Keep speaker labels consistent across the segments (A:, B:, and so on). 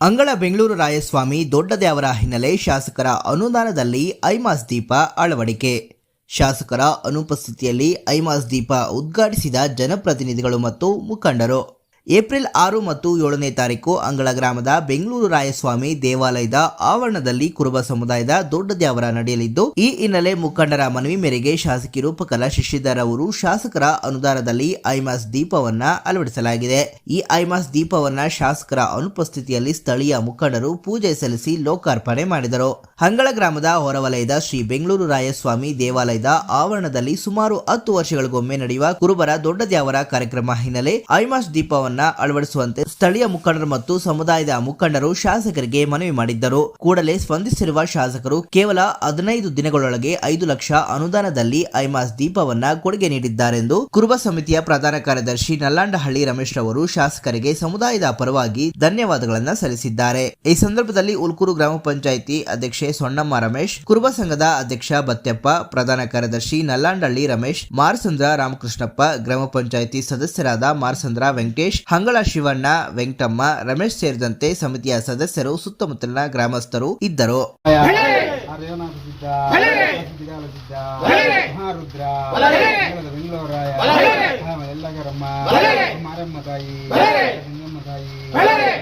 A: ಅಂಗಳ ಬೆಂಗಳೂರು ರಾಯಸ್ವಾಮಿ ದೊಡ್ಡದೇವರ ಹಿನ್ನೆಲೆ ಶಾಸಕರ ಅನುದಾನದಲ್ಲಿ ಐಮಾಸ್ ದೀಪ ಅಳವಡಿಕೆ. ಶಾಸಕರ ಅನುಪಸ್ಥಿತಿಯಲ್ಲಿ ಐಮಾಸ್ ದೀಪ ಉದ್ಘಾಟಿಸಿದ ಜನಪ್ರತಿನಿಧಿಗಳು ಮತ್ತು ಮುಖಂಡರು. ಏಪ್ರಿಲ್ ಆರು ಮತ್ತು ಏಳನೇ ತಾರೀಕು ಅಂಗಳ ಗ್ರಾಮದ ಬೆಂಗಳೂರು ರಾಯಸ್ವಾಮಿ ದೇವಾಲಯದ ಆವರಣದಲ್ಲಿ ಕುರುಬ ಸಮುದಾಯದ ದೊಡ್ಡ ದ್ಯಾವರ ನಡೆಯಲಿದ್ದು, ಈ ಹಿನ್ನೆಲೆ ಮುಖಂಡರ ಮನವಿ ಮೇರೆಗೆ ಶಾಸಕಿ ರೂಪಕಲಾ ಶಶಿಧರ್ ಅವರು ಶಾಸಕರ ಅನುದಾನದಲ್ಲಿ ಐಮಾಸ್ ದೀಪವನ್ನ ಅಳವಡಿಸಲಾಗಿದೆ. ಈ ಐಮಾಸ್ ದೀಪವನ್ನ ಶಾಸಕರ ಅನುಪಸ್ಥಿತಿಯಲ್ಲಿ ಸ್ಥಳೀಯ ಮುಖಂಡರು ಪೂಜೆ ಸಲ್ಲಿಸಿ ಲೋಕಾರ್ಪಣೆ ಮಾಡಿದರು. ಅಂಗಳ ಗ್ರಾಮದ ಹೊರವಲಯದ ಶ್ರೀ ಬೆಂಗಳೂರು ರಾಯಸ್ವಾಮಿ ದೇವಾಲಯದ ಆವರಣದಲ್ಲಿ ಸುಮಾರು ಹತ್ತು ವರ್ಷಗಳಿಗೊಮ್ಮೆ ನಡೆಯುವ ಕುರುಬರ ದೊಡ್ಡ ದ್ಯಾವರ ಕಾರ್ಯಕ್ರಮ ಹಿನ್ನೆಲೆ ಐಮಾಸ್ ದೀಪವನ್ನ ಅಳವಡಿಸುವಂತೆ ಸ್ಥಳೀಯ ಮುಖಂಡರು ಮತ್ತು ಸಮುದಾಯದ ಮುಖಂಡರು ಶಾಸಕರಿಗೆ ಮನವಿ ಮಾಡಿದ್ದರು. ಕೂಡಲೇ ಸ್ಪಂದಿಸಿರುವ ಶಾಸಕರು ಕೇವಲ ಹದಿನೈದು ದಿನಗಳೊಳಗೆ ಐದು ಲಕ್ಷ ಅನುದಾನದಲ್ಲಿ ಐಮಾಸ್ ದೀಪವನ್ನ ಕೊಡುಗೆ ನೀಡಿದ್ದಾರೆಂದು ಕುರುಬ ಸಮಿತಿಯ ಪ್ರಧಾನ ಕಾರ್ಯದರ್ಶಿ ನಲ್ಲಾಂಡಹಳ್ಳಿ ರಮೇಶ್ ರವರು ಶಾಸಕರಿಗೆ ಸಮುದಾಯದ ಪರವಾಗಿ ಧನ್ಯವಾದಗಳನ್ನ ಸಲ್ಲಿಸಿದ್ದಾರೆ. ಈ ಸಂದರ್ಭದಲ್ಲಿ ಉಲ್ಕೂರು ಗ್ರಾಮ ಪಂಚಾಯಿತಿ ಅಧ್ಯಕ್ಷೆ ಸೊಣ್ಣಮ್ಮ ರಮೇಶ್, ಕುರುಬ ಸಂಘದ ಅಧ್ಯಕ್ಷ ಬತ್ತೆಪ್ಪ ಪ್ರಧಾನ ಕಾರ್ಯದರ್ಶಿ ನಲ್ಲಾಂಡಹಳ್ಳಿ ರಮೇಶ್, ಮಾರ್ಸಂದ್ರ ರಾಮಕೃಷ್ಣಪ್ಪ, ಗ್ರಾಮ ಪಂಚಾಯಿತಿ ಸದಸ್ಯರಾದ ಮಾರ್ಸಂದ್ರ ವೆಂಕಟೇಶ್ ಹಂಗಳ ಶಿವಣ್ಣ ವೆಂಕಟಮ್ಮ ರಮೇಶ್ ಸೇರಿದಂತೆ ಸಮಿತಿಯ ಸದಸ್ಯರು ಸುತ್ತಮುತ್ತಲಿನ ಗ್ರಾಮಸ್ಥರು ಇದ್ದರು.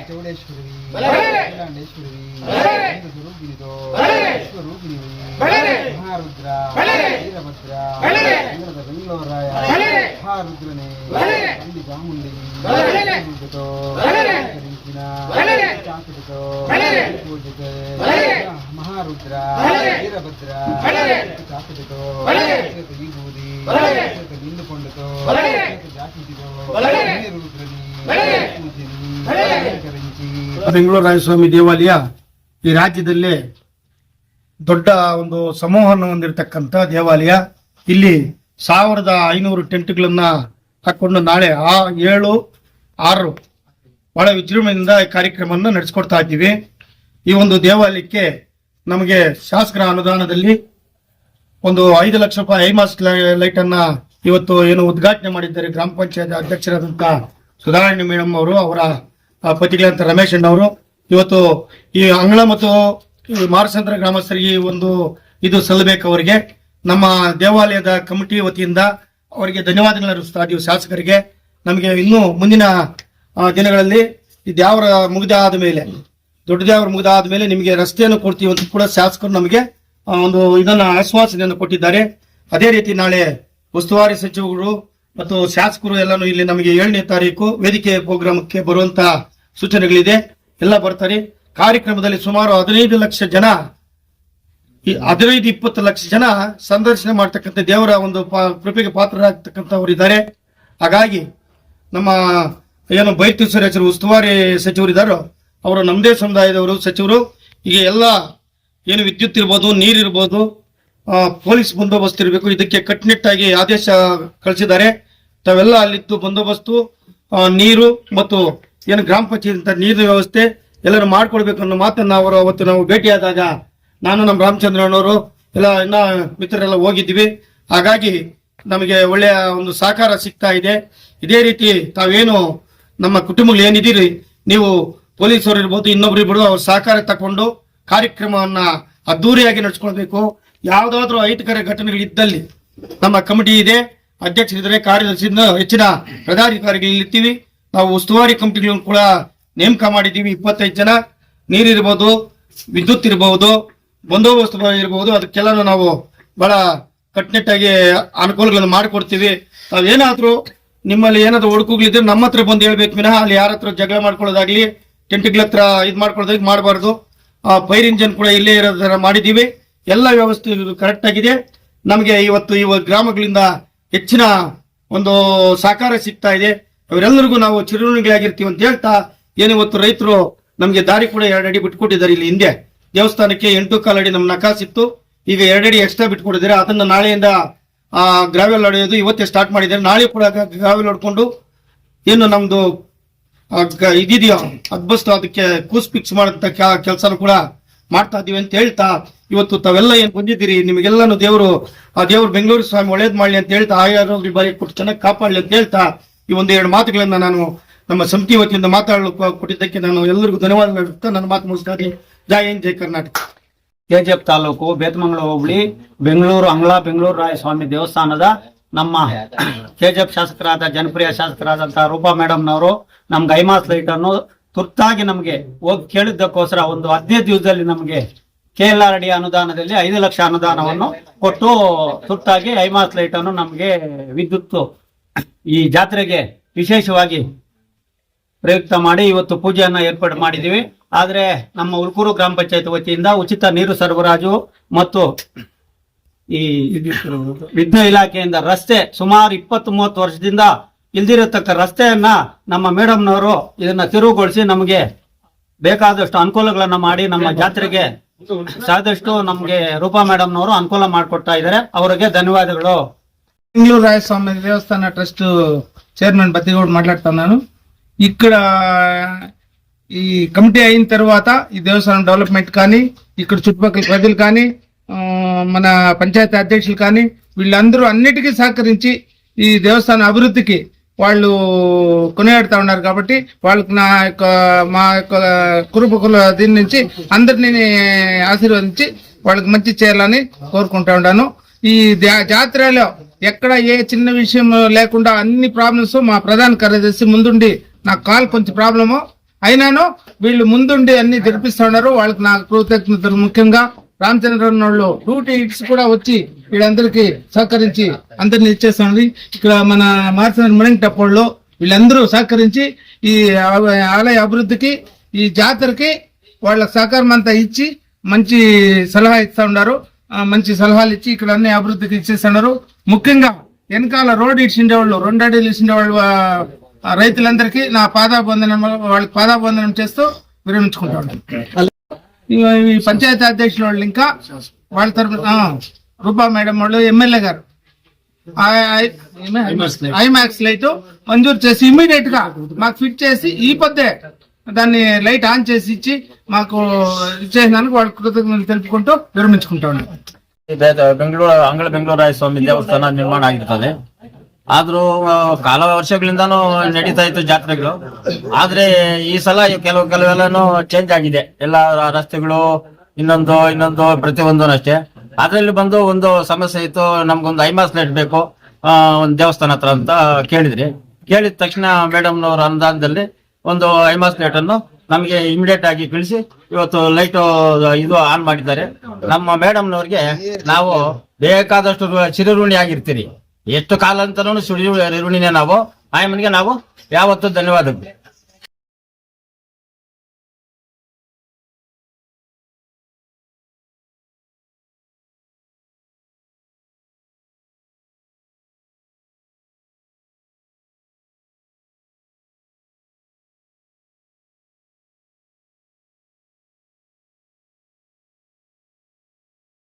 B: ಚೌಡೇಶ್ವರಿ ಮಹಾರುದ್ರ ವೀರಭದ್ರ ಬೆಂಗಳೂರು ಬೆಂಗಳೂರಾಯ ಮಹಾರುದ್ರನೇ ಅಲ್ಲಿ ಚಾಮುಂಡಿ ರುದ್ರತೋ, ಕರಿಂಚಿನ ಚಾಕುಟತೋ, ಪೂಜಿತೆ ಮಹಾರುದ್ರ ವೀರಭದ್ರ ಜಾತಿದಿಗೋ ರುದ್ರನಿ ಪೂಜಿನಿ ಕರಿಂಚಿ
C: ಬೆಂಗಳೂರು ರಾಯಸ್ವಾಮಿ ದೇವಾಲಯ ಈ ರಾಜ್ಯದಲ್ಲೇ ದೊಡ್ಡ ಒಂದು ಸಮೂಹವನ್ನು ಹೊಂದಿರತಕ್ಕಂಥ ದೇವಾಲಯ. ಇಲ್ಲಿ ಸಾವಿರದ ಐನೂರು ಟೆಂಟ್ಗಳನ್ನ ಹಾಕೊಂಡು ನಾಳೆ ಆ ಏಳು, ಆರು ಬಹಳ ವಿಜೃಂಭಣೆಯಿಂದ ಈ ಕಾರ್ಯಕ್ರಮವನ್ನು ನಡೆಸ್ಕೊಡ್ತಾ ಇದ್ದೀವಿ. ಈ ಒಂದು ದೇವಾಲಯಕ್ಕೆ ನಮಗೆ ಶಾಸಕರ ಅನುದಾನದಲ್ಲಿ ಒಂದು ಐದು ಲಕ್ಷ ರೂಪಾಯಿ ಐಮಾಸ್ ಲೈಟ್ ಅನ್ನ ಇವತ್ತು ಏನು ಉದ್ಘಾಟನೆ ಮಾಡಿದ್ದಾರೆ ಗ್ರಾಮ ಪಂಚಾಯತ್ ಅಧ್ಯಕ್ಷರಾದಂತ ಸುಧಾರಾಯಣ ಮೇಡಮ್ ಅವರು, ಅವರ ಪತಿಗಳಂತ ರಮೇಶ್ ಅಣ್ಣವರು. ಇವತ್ತು ಈ ಅಂಗಳ ಮತ್ತು ಮಾರಸಂದ್ರ ಗ್ರಾಮಸ್ಥರಿಗೆ ಒಂದು ಇದು ಸಲ್ಲಬೇಕು ಅವರಿಗೆ. ನಮ್ಮ ದೇವಾಲಯದ ಕಮಿಟಿ ವತಿಯಿಂದ ಅವರಿಗೆ ಧನ್ಯವಾದಗಳನ್ನು ಅರ್ಪಿಸ್ತಾ ಇದೀವಿ ಶಾಸಕರಿಗೆ. ನಮಗೆ ಇನ್ನೂ ಮುಂದಿನ ದಿನಗಳಲ್ಲಿ ಈ ಮುಗಿದಾದ ಮೇಲೆ, ದೊಡ್ಡ ದ್ಯಾವರ ಮುಗಿದಾದ ಮೇಲೆ ನಿಮಗೆ ರಸ್ತೆಯನ್ನು ಕೊಡ್ತೀವಿ ಅಂತ ಕೂಡ ಶಾಸಕರು ನಮಗೆ ಒಂದು ಇದನ್ನ ಆಶ್ವಾಸನೆಯನ್ನು ಕೊಟ್ಟಿದ್ದಾರೆ. ಅದೇ ರೀತಿ ನಾಳೆ ಉಸ್ತುವಾರಿ ಸಚಿವರು ಮತ್ತು ಶಾಸಕರು ಎಲ್ಲಾನು ಇಲ್ಲಿ ನಮಗೆ ಏಳನೇ ತಾರೀಕು ವೇದಿಕೆ ಪ್ರೋಗ್ರಾಮಕ್ಕೆ ಬರುವಂತಹ ಸೂಚನೆಗಳಿದೆ. ಎಲ್ಲ ಬರ್ತಾರೆ. ಕಾರ್ಯಕ್ರಮದಲ್ಲಿ ಸುಮಾರು ಹದಿನೈದು ಲಕ್ಷ ಜನ, ಈ ಹದಿನೈದು, ಇಪ್ಪತ್ತು ಲಕ್ಷ ಜನ ಸಂದರ್ಶನ ಮಾಡ್ತಕ್ಕಂಥ ದೇವರ ಒಂದು ಕೃಪೆಗೆ ಪಾತ್ರರಾಗ್ತಕ್ಕಂಥವ್ರು ಇದ್ದಾರೆ. ಹಾಗಾಗಿ ನಮ್ಮ ಏನು ಹೆಸರು ಉಸ್ತುವಾರಿ ಸಚಿವರು ಇದ್ದಾರೋ, ಅವರು ನಮ್ಮದೇ ಸಮುದಾಯದವರು, ಸಚಿವರು ಈಗ ಎಲ್ಲ ಏನು ವಿದ್ಯುತ್ ಇರ್ಬೋದು ನೀರಿರ್ಬೋದು ಪೊಲೀಸ್ ಬಂದೋಬಸ್ತ್ ಇರಬೇಕು, ಇದಕ್ಕೆ ಕಟ್ಟುನಿಟ್ಟಾಗಿ ಆದೇಶ ಕಳಿಸಿದ್ದಾರೆ. ತಾವೆಲ್ಲ ಅಲ್ಲಿದ್ದು ಬಂದೋಬಸ್ತು ನೀರು ಮತ್ತು ಏನು ಗ್ರಾಮ ಪಂಚಾಯತ್ ನೀರಿನ ವ್ಯವಸ್ಥೆ ಎಲ್ಲರೂ ಮಾಡ್ಕೊಡ್ಬೇಕು ಅನ್ನೋ ಮಾತನ್ನ ಅವರು ಅವತ್ತು ನಾವು ಭೇಟಿಯಾದಾಗ ನಾನು ನಮ್ಮ ರಾಮಚಂದ್ರನವರು ಎಲ್ಲ ಇನ್ನ ಮಿತ್ರರೆಲ್ಲ ಹೋಗಿದ್ವಿ. ಹಾಗಾಗಿ ನಮಗೆ ಒಳ್ಳೆಯ ಒಂದು ಸಹಕಾರ ಸಿಗ್ತಾ ಇದೆ. ಇದೇ ರೀತಿ ತಾವೇನು ನಮ್ಮ ಕುಟುಂಬಗಳು ಏನಿದ್ದೀರಿ, ನೀವು ಪೊಲೀಸರು ಇರ್ಬೋದು, ಇನ್ನೊಬ್ರು ಇರ್ಬೋದು, ಅವ್ರ ಸಹಕಾರ ತಕೊಂಡು ಕಾರ್ಯಕ್ರಮವನ್ನ ಅದ್ದೂರಿಯಾಗಿ ನಡೆಸ್ಕೊಳ್ಬೇಕು. ಯಾವ್ದಾದ್ರು ಅಹಿತಕರ ಘಟನೆಗಳು ಇದ್ದಲ್ಲಿ ನಮ್ಮ ಕಮಿಟಿ ಇದೆ. ಅಧ್ಯಕ್ಷರಿದ್ದರೆ ಕಾರ್ಯದರ್ಶಿ ಹೆಚ್ಚಿನ ಪದಾಧಿಕಾರಿಗಳು ನಾವು ಉಸ್ತುವಾರಿ ಕಮಿಟಿಗಳನ್ನು ಕೂಡ ನೇಮಕ ಮಾಡಿದ್ದೀವಿ. ಇಪ್ಪತ್ತೈದು ಜನ ನೀರಿರ್ಬೋದು ವಿದ್ಯುತ್ ಇರಬಹುದು ಬಂದೋಬಸ್ತ್ ಇರಬಹುದು ಅದಕ್ಕೆಲ್ಲ ನಾವು ಬಹಳ ಕಟ್ಟುನಿಟ್ಟಾಗಿ ಅನುಕೂಲಗಳನ್ನು ಮಾಡಿಕೊಡ್ತೀವಿ. ತಾವೇನಾದ್ರೂ ನಿಮ್ಮಲ್ಲಿ ಏನಾದ್ರು ಹುಡುಕುಗಳಿದ್ರೆ ನಮ್ಮ ಹತ್ರ ಬಂದು ಹೇಳ್ಬೇಕು. ವಿನಃ ಅಲ್ಲಿ ಯಾರ ಹತ್ರ ಜಗಳ ಮಾಡ್ಕೊಳ್ಳೋದಾಗ್ಲಿ, ಟೆಂಟ್ಗಳ ಹತ್ರ ಇದು ಮಾಡ್ಕೊಳ್ಳೋದಾಗಿ ಮಾಡಬಾರ್ದು. ಫೈರ್ ಇಂಜಿನ್ ಕೂಡ ಇಲ್ಲೇ ಇರೋದರ ಮಾಡಿದ್ದೀವಿ. ಎಲ್ಲ ವ್ಯವಸ್ಥೆ ಕರೆಕ್ಟ್ ಆಗಿದೆ. ನಮಗೆ ಇವತ್ತು ಇವ ಗ್ರಾಮಗಳಿಂದ ಹೆಚ್ಚಿನ ಒಂದು ಸಹಕಾರ ಸಿಗ್ತಾ ಇದೆ. ಅವರೆಲ್ಲರಿಗೂ ನಾವು ಚಿರುಣಿಗಳಾಗಿರ್ತೀವಿ ಅಂತ ಹೇಳ್ತಾ ಏನು ಇವತ್ತು ರೈತರು ನಮಗೆ ದಾರಿ ಕೂಡ ಎರಡು ಅಡಿ ಬಿಟ್ಕೊಟ್ಟಿದ್ದಾರೆ ಇಲ್ಲಿ ಹಿಂದೆ. ದೇವಸ್ಥಾನಕ್ಕೆ ಎಂಟು ಕಾಲು ಅಡಿ ನಮ್ಮ ನಕಾಸಿತ್ತು ಈಗ ಎರಡು ಅಡಿ ಎಕ್ಸ್ಟ್ರಾ ಬಿಟ್ಕೊಟ್ಟಿದ್ದಾರೆ. ಅದನ್ನ ನಾಳೆಯಿಂದ, ಆ ಗ್ರಾವೆಲ್ ಹೊಡೆಯೋದು ಇವತ್ತೇ ಸ್ಟಾರ್ಟ್ ಮಾಡಿದ್ದಾರೆ. ನಾಳೆ ಕೂಡ ಗ್ರಾವೆಲ್ ಹೊಡ್ಕೊಂಡು ಏನು ನಮ್ದು ಅದ್ಭುತ ಇದಿದೆಯೋ ಅದ್ಬಸ್ತು ಅದಕ್ಕೆ ಕೂಸ್ ಫಿಕ್ಸ್ ಮಾಡಂತ ಕೆಲಸನ ಕೂಡ ಮಾಡ್ತಾ ಇದೀವಿ ಅಂತ ಹೇಳ್ತಾ ಇವತ್ತು ತಾವೆಲ್ಲ ಏನ್ ಬಂದಿದ್ದೀರಿ? ನಿಮಗೆಲ್ಲಾನು ದೇವರು, ಆ ದೇವ್ರು ಬೆಂಗಳೂರು ಸ್ವಾಮಿ ಒಳ್ಳೇದ್ ಮಾಡ್ಲಿ ಅಂತ ಹೇಳ್ತಾ ಆಯಾರೋಗ್ಯ ಬಾರಿ ಕೊಟ್ಟು ಚೆನ್ನಾಗಿ ಕಾಪಾಡ್ಲಿ ಅಂತ ಹೇಳ್ತಾ ಈ ಒಂದು ಎರಡು ಮಾತುಗಳನ್ನ ನಾನು ನಮ್ಮ ಸಮಿತಿ ವತಿಯಿಂದ ಮಾತಾಡಲು ಕೊಟ್ಟಿದ್ದಕ್ಕೆ ನಾನು ಎಲ್ಲರಿಗೂ ಧನ್ಯವಾದ ಹೇಳುತ್ತಾ ನನ್ನ ಮಾತು ಮುಗಿಸ್ತಾರೆ ಜೈ ಹಿಂದ್, ಜೈ ಕರ್ನಾಟಕ.
D: ಕೆಜಿಎಫ್ ತಾಲೂಕು ಬೇತಮಂಗಲ ಹೋಬಳಿ, ಬೆಂಗಳೂರು ಅಂಗ್ಲ, ಬೆಂಗಳೂರು ರಾಯಸ್ವಾಮಿ ದೇವಸ್ಥಾನದ ನಮ್ಮ ಕೆಜಿಎಫ್ ಶಾಸಕರಾದ ಜನಪ್ರಿಯ ಶಾಸಕರಾದಂತಹ ರೂಪಾ ಮೇಡಮ್ನವರು ನಮ್ಗೆ ಐಮಾಸ್ ಲೈಟ್ ಅನ್ನು ತುರ್ತಾಗಿ ನಮಗೆ ಹೋಗಿ ಕೇಳಿದ್ದಕ್ಕೋಸ್ಕರ ಒಂದು ಹದಿನೈದು ದಿವಸದಲ್ಲಿ ನಮಗೆ ಕೆ ಎಲ್ ಆರ್ ಡಿ ಅನುದಾನದಲ್ಲಿ ಐದು ಲಕ್ಷ ಅನುದಾನವನ್ನು ಕೊಟ್ಟು ತುರ್ತಾಗಿ ಐಮಾಸ್ ಲೈಟ್ ಅನ್ನು ನಮಗೆ ವಿದ್ಯುತ್ ಈ ಜಾತ್ರೆಗೆ ವಿಶೇಷವಾಗಿ ಪ್ರಯುಕ್ತ ಮಾಡಿ ಇವತ್ತು ಪೂಜೆಯನ್ನ ಏರ್ಪಾಡು ಮಾಡಿದೀವಿ. ಆದ್ರೆ ನಮ್ಮ ಉಲ್ಕೂರು ಗ್ರಾಮ ಪಂಚಾಯತ್ ವತಿಯಿಂದ ಉಚಿತ ನೀರು ಸರಬರಾಜು ಮತ್ತು ಈ ವಿದ್ಯುತ್ ಇಲಾಖೆಯಿಂದ ರಸ್ತೆ ಸುಮಾರು ಇಪ್ಪತ್ತ್ ಮೂವತ್ತು ವರ್ಷದಿಂದ ಇಲ್ದಿರತಕ್ಕ ರಸ್ತೆಯನ್ನ ನಮ್ಮ ಮೇಡಮ್ನವರು ಇದನ್ನ ತಿರುವುಗೊಳಿಸಿ ನಮಗೆ ಬೇಕಾದಷ್ಟು ಅನುಕೂಲಗಳನ್ನ ಮಾಡಿ ನಮ್ಮ ಜಾತ್ರೆಗೆ ಸಾದಷ್ಟು ನಮ್ಗೆ ರೂಪಾ ಮೇಡಮ್ನವರು ಅನುಕೂಲ ಮಾಡಿಕೊಡ್ತಾ ಇದ್ದಾರೆ. ಅವರಿಗೆ ಧನ್ಯವಾದಗಳು.
B: ಬೆಂಗಳೂರು ರಾಯಸ್ವಾಮಿ ದೇವಸ್ಥಾನ ಟ್ರಸ್ಟ್ ಚೇರ್ಮನ್ ಬತ್ತಿಗೌಡ್ ಮಾತಾಡ್ತಾನೆ ನಾನು. ఇక్కడ ఈ కమిటీ అయిన తర్వాత ఈ దేవస్థానం డెవలప్మెంట్ కానీ ఇక్కడ చుట్టుపక్కల ప్రజలు కానీ మన పంచాయతీ అధ్యక్షులు కానీ వీళ్ళందరూ అన్నిటికీ సహకరించి ఈ దేవస్థానం అభివృద్ధికి వాళ్ళు కొనియాడుతూ ఉన్నారు కాబట్టి వాళ్ళకి నా యొక్క మా యొక్క కురుపుకుల దీని నుంచి అందరినీ ఆశీర్వదించి వాళ్ళకి మంచి చేయాలని కోరుకుంటా ఉన్నాను. ఈ జా- జాతరలో ఎక్కడ ఏ చిన్న విషయం లేకుండా అన్ని ప్రాబ్లమ్స్ మా ప్రధాన కార్యదర్శి ముందుండి నాకు కాల్ కొంచెం ప్రాబ్లము. అయినాను వీళ్ళు ముందుండి అన్ని తెరిపిస్తున్నారు వాళ్ళకి నాకు కృతజ్ఞతలు ముఖ్యంగా. రామచంద్రన్ వాళ్ళు డ్యూటీ ఇట్స్ కూడా వచ్చి వీళ్ళందరికీ సహకరించి అందరిని ఇచ్చేస్తుంది ఇక్కడ మన మార్చిన మణింటప్పుడు వీళ్ళందరూ సహకరించి ఈ ఆలయ అభివృద్ధికి ఈ జాతరకి వాళ్ళ సహకారం అంతా ఇచ్చి మంచి సలహా ఇస్తూ ఉన్నారు. మంచి సలహాలు ఇచ్చి ఇక్కడ అన్ని అభివృద్ధికి ఇచ్చేస్తున్నారు ముఖ్యంగా వెనకాల రోడ్ ఇచ్చిండే వాళ్ళు రెండు అడీలు ఇచ్చిండే వాళ్ళు రైతులందరికీ నా పాదాబంధనం వాళ్ళకి పాదాబంధనం చేస్తూ విరమించుకుంటా ఉన్నాను ఈ ఈ పంచాయతీ అధ్యక్షుల వాళ్ళు ఇంకా వాళ్ళ తరఫున ఆ, రూపా మేడం వాళ్ళు ఎమ్మెల్యే గారు ఐమాక్స్ లైట్ మంజూరు చేసి ఇమీడియట్ గా మాకు ఫిట్ చేసి ఈ పొద్దే దాన్ని లైట్ ఆన్ చేసి ఇచ్చి మాకు ఇచ్చేసినందుకు వాళ్ళ కృతజ్ఞతలు తెలుపుకుంటూ విరమించుకుంటా ఉన్నాను
E: ಇದೆ ಬೆಂಗಳೂರು ಅಂಗಳ ಬೆಂಗಳೂರಾಯ ಸ್ವಾಮಿ ದೇವಸ್ಥಾನ ನಿರ್ಮಾಣ ಆಗಿರ್ತದೆ ಆದ್ರೂ ಕಾಲ ವರ್ಷಗಳಿಂದಾನು ನಡೀತಾ ಇತ್ತು ಜಾತ್ರೆಗಳು. ಆದ್ರೆ ಈ ಸಲ ಕೆಲವು, ಕೆಲವೆಲ್ಲಾನು ಚೇಂಜ್ ಆಗಿದೆ. ಎಲ್ಲ ರಸ್ತೆಗಳು, ಇನ್ನೊಂದು ಇನ್ನೊಂದು ಪ್ರತಿಯೊಂದು ಅಷ್ಟೇ. ಅದ್ರಲ್ಲಿ ಬಂದು ಒಂದು ಸಮಸ್ಯೆ ಇತ್ತು. ನಮ್ಗೊಂದು ಐಮಾಸ್ ಲೈಟ್ ಬೇಕು. ಒಂದು ದೇವಸ್ಥಾನ ಹತ್ರ ಅಂತ ಕೇಳಿದ್ರಿ. ಕೇಳಿದ ತಕ್ಷಣ ಮೇಡಮ್ನವ್ರ ಅನುದಾನದಲ್ಲಿ ಒಂದು ಐಮಾಸ್ ಲೈಟ್ ಅನ್ನು ನಮಗೆ ಇಮಿಡಿಯೇಟ್ ಆಗಿ ಕಳಿಸಿ, ಇವತ್ತು ಲೈಟ್ ಇದು ಆನ್ ಮಾಡಿದ್ದಾರೆ. ನಮ್ಮ ಮೇಡಮ್ನವ್ರಿಗೆ ನಾವು ಬೇಕಾದಷ್ಟು ಚಿರಋಣಿ ಆಗಿರ್ತೀರಿ ಎಷ್ಟು ಕಾಲ ಅಂತ ಸುಳಿ ನಾವು. ಆಯಮ್ಮನಿಗೆ ನಾವು ಯಾವತ್ತೂ ಧನ್ಯವಾದಗಳು.